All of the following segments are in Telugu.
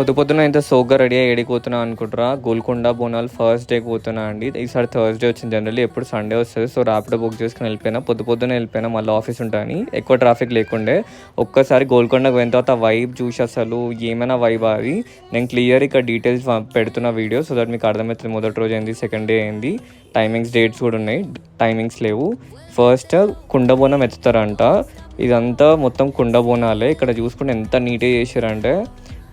పొద్దు పొద్దున ఇంత సోగ్గా రెడీ అయ్యి ఏడికి అనుకుంటారా. గోల్కొండ బోనాలు ఫస్ట్ డే పోతున్నా అండి. ఈసారి థర్స్డే వచ్చింది జనరల్లీ ఎప్పుడు సండే వస్తుంది. సో ర్యాపిడ్ బుక్ చేసుకుని వెళ్ళిపోయినా. పొద్దు పొద్దున వెళ్ళిపోయినా. మళ్ళీ ఆఫీస్ ఉంటాయని ఎక్కువ ట్రాఫిక్ లేకుండే. ఒక్కసారి గోల్కొండకు పోయిన తర్వాత వైబ్ చూసి అసలు ఏమైనా వైబ్ అది. నేను క్లియర్ ఇక్కడ డీటెయిల్స్ పెడుతున్న వీడియో సో దట్ మీకు అర్థమవుతుంది. మొదటి రోజు ఏంది సెకండ్ డే ఏంది. టైమింగ్స్ డేట్స్ కూడా ఉన్నాయి. టైమింగ్స్ లేవు. ఫస్ట్ కుండబోనం ఎత్తుతారంట. ఇదంతా మొత్తం కుండబోనాలే. ఇక్కడ చూసుకుంటే ఎంత నీట్గా చేశారంటే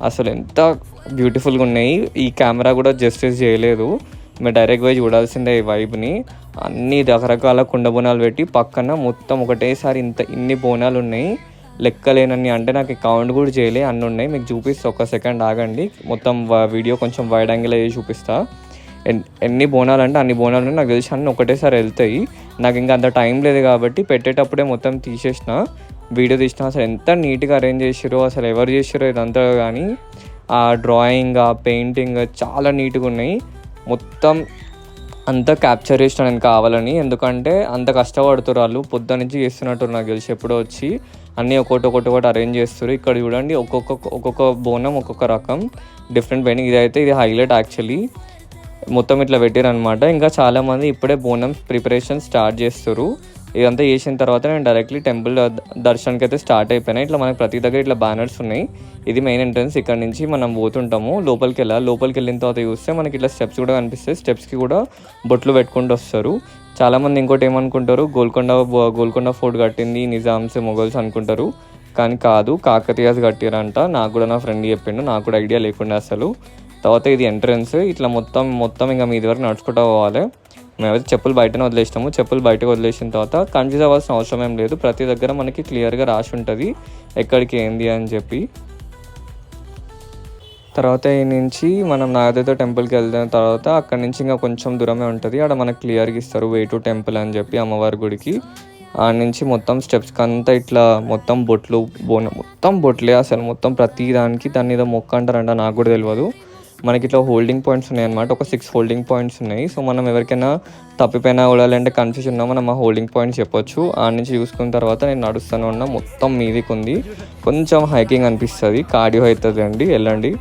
అసలు ఎంత బ్యూటిఫుల్గా ఉన్నాయి. ఈ కెమెరా కూడా జస్టిస్ చేయలేదు. మీరు డైరెక్ట్ పోయి చూడాల్సిందే ఈ వైబ్ని అన్ని రకరకాల కుండ బోనాలు పెట్టి పక్కన మొత్తం ఒకటేసారి ఇంత ఇన్ని బోనాలు ఉన్నాయి. లెక్కలేనన్ని అంటే నాకు కౌంట్ కూడా చేయలే. అన్ని ఉన్నాయి. మీకు చూపిస్తా ఒక సెకండ్ ఆగండి. మొత్తం వ- వీడియో కొంచెం వైడ్ యాంగిల్ అయ్యి చూపిస్తా. ఎన్ని బోనాలు అంటే అన్ని బోనాలు నాకు తెలిసి అన్నీ ఒకటేసారి వెళ్తాయి. నాకు ఇంకా అంత టైం లేదు కాబట్టి పెట్టేటప్పుడే మొత్తం తీసేసిన. వీడియో తీసిన అసలు ఎంత నీట్గా అరేంజ్ చేసిరో అసలు ఎవరు చేసిరో ఇదంతా కానీ ఆ డ్రాయింగ్ ఆ పెయింటింగ్ చాలా నీట్గా ఉన్నాయి. మొత్తం అంతా క్యాప్చర్ చేసిన నేను కావాలని ఎందుకంటే అంత కష్టపడుతున్నారు వాళ్ళు. పొద్దు నుంచి చేస్తున్నట్టు నాకు తెలిసి ఎప్పుడో వచ్చి. అన్నీ ఒక్కొక్కటి ఒక్కొక్కటి ఒకటి అరేంజ్ చేస్తారు ఇక్కడ చూడండి ఒక్కొక్క ఒక్కొక్క బోనం ఒక్కొక్క రకం. డిఫరెంట్ పెయింటింగ్ ఇదైతే ఇది హైలైట్ యాక్చువల్లీ మొత్తం ఇట్లా పెట్టారనమాట ఇంకా చాలామంది ఇప్పుడే బోనం ప్రిపరేషన్ స్టార్ట్ చేస్తారు ఇదంతా చేసిన తర్వాత నేను డైరెక్ట్లీ టెంపుల్ దర్శనానికి అయితే స్టార్ట్ అయిపోయినా ఇట్లా మనకి ప్రతి దగ్గర ఇట్లా బ్యానర్స్ ఉన్నాయి. ఇది మెయిన్ ఎంట్రన్స్ ఇక్కడ నుంచి మనం పోతుంటాము. లోపలికి వెళ్ళాలి. లోపలికి వెళ్ళిన తర్వాత చూస్తే మనకి ఇట్లా స్టెప్స్ కూడా కనిపిస్తాయి. స్టెప్స్కి కూడా బొట్లు పెట్టుకుంటూ వస్తారు. చాలామంది ఇంకోటి ఏమనుకుంటారు? గోల్కొండ గోల్కొండ ఫోర్ట్ కట్టింది. నిజామ్స్ మొఘల్స్ అనుకుంటారు. కానీ కాదు. కాకతీయాస్ కట్టారంట. నాకు కూడా నా ఫ్రెండ్ చెప్పిండు. నాకు కూడా ఐడియా లేకుండా అసలు. తర్వాత ఇది ఎంట్రన్స్ ఇట్లా మొత్తం మొత్తం ఇంకా మీది వరకు నడుచుకుంటూ పోవాలి. మేమైతే చెప్పులు బయటనే వదిలేసినాము. చెప్పులు బయటకు వదిలేసిన తర్వాత కన్ఫ్యూజ్ అవ్వాల్సిన అవసరం ఏం లేదు. ప్రతి దగ్గర మనకి క్లియర్గా రాసి ఉంటుంది ఎక్కడికి ఏంది అని చెప్పి. తర్వాత నుంచి మనం నాగదేవత టెంపుల్కి వెళ్ళిన తర్వాత అక్కడ నుంచి ఇంకా కొంచెం దూరమే ఉంటుంది. అక్కడ మనకు క్లియర్గా ఇస్తారు వే టు టెంపుల్ అని చెప్పి అమ్మవారి గుడికి. ఆ నుంచి మొత్తం స్టెప్స్కి అంతా ఇట్లా మొత్తం బొట్లు బోన మొత్తం బొట్లే అసలు. మొత్తం ప్రతి దానికి దాని ఏదో మొక్క అంటారంట. నాకు కూడా తెలియదు మనకి ఇట్లా హోల్డింగ్ పాయింట్స్ ఉన్నాయి అనమాట ఒక సిక్స్ హోల్డింగ్ పాయింట్స్ ఉన్నాయి. సో మనం ఎవరికైనా తప్పిపోయినా కూడా లేదంటే కన్ఫ్యూజన్ ఉన్నా మనం ఆ హోల్డింగ్ పాయింట్స్ చెప్పొచ్చు. ఆ నుంచి చూసుకున్న తర్వాత నేను నడుస్తాను ఉన్నా మొత్తం మీదికి ఉంది కొంచెం హైకింగ్ అనిపిస్తుంది. కార్డియో అవుతుంది అండి వెళ్ళండి.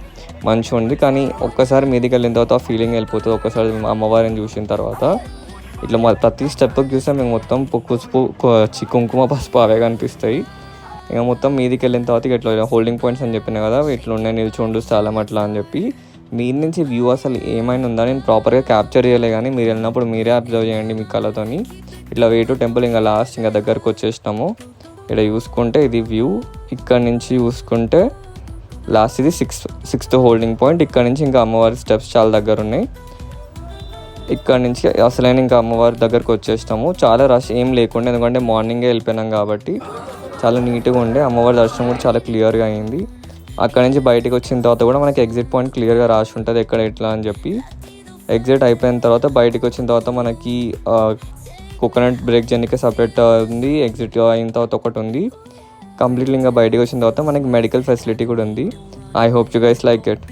మంచిగా ఉంది కానీ ఒక్కసారి మీదికి వెళ్ళిన తర్వాత ఆ ఫీలింగ్ వెళ్ళిపోతుంది. ఒక్కసారి అమ్మవారిని చూసిన తర్వాత ఇట్లా మా ప్రతి స్టెప్కి చూస్తే మేము మొత్తం పు- పసుపు చి- కుంకుమ పసుపు అవే కనిపిస్తాయి. ఇక మొత్తం మీదికి వెళ్ళిన తర్వాత ఇట్లా హోల్డింగ్ పాయింట్స్ అని చెప్పిన కదా ఇట్లా ఉన్నాయి నిల్చుండు స్థలం అట్లా అని చెప్పి మీరు నుంచి వ్యూ అసలు ఏమైనా ఉందా? నేను ప్రాపర్గా క్యాప్చర్ చేయలే కానీ మీరు వెళ్ళినప్పుడు మీరే అబ్జర్వ్ చేయండి మీ కళ్ళతోని ఇట్లా వే టు టెంపుల్ ఇంకా లాస్ట్ ఇంకా దగ్గరకు వచ్చేసినాము. ఇక్కడ చూసుకుంటే ఇది వ్యూ ఇక్కడ నుంచి చూసుకుంటే లాస్ట్ ఇది సిక్స్త్ సిక్స్త్ హోల్డింగ్ పాయింట్ ఇక్కడ నుంచి ఇంకా అమ్మవారి స్టెప్స్ చాలా దగ్గర ఉన్నాయి. ఇక్కడ నుంచి అసలైన ఇంకా అమ్మవారి దగ్గరకు వచ్చేసినాము. చాలా రష్ ఏం లేకుండా ఎందుకంటే మార్నింగే వెళ్ళిపోయినాం కాబట్టి చాలా నీట్గా ఉండే. అమ్మవారి దర్శనం కూడా చాలా క్లియర్గా అయింది. అక్కడ నుంచి బయటకు వచ్చిన తర్వాత కూడా మనకి ఎగ్జిట్ పాయింట్ క్లియర్గా రాసి ఉంటుంది ఎక్కడ ఎట్లా అని చెప్పి. ఎగ్జిట్ అయిపోయిన తర్వాత బయటకు వచ్చిన తర్వాత మనకి కోకోనట్ బ్రేక్ జర్నీకి సపరేట్ ఉంది ఎగ్జిట్ అయిన తర్వాత ఒకటి ఉంది. కంప్లీట్లీ ఇంకా బయటకు వచ్చిన తర్వాత మనకి మెడికల్ ఫెసిలిటీ కూడా ఉంది. I hope you guys like it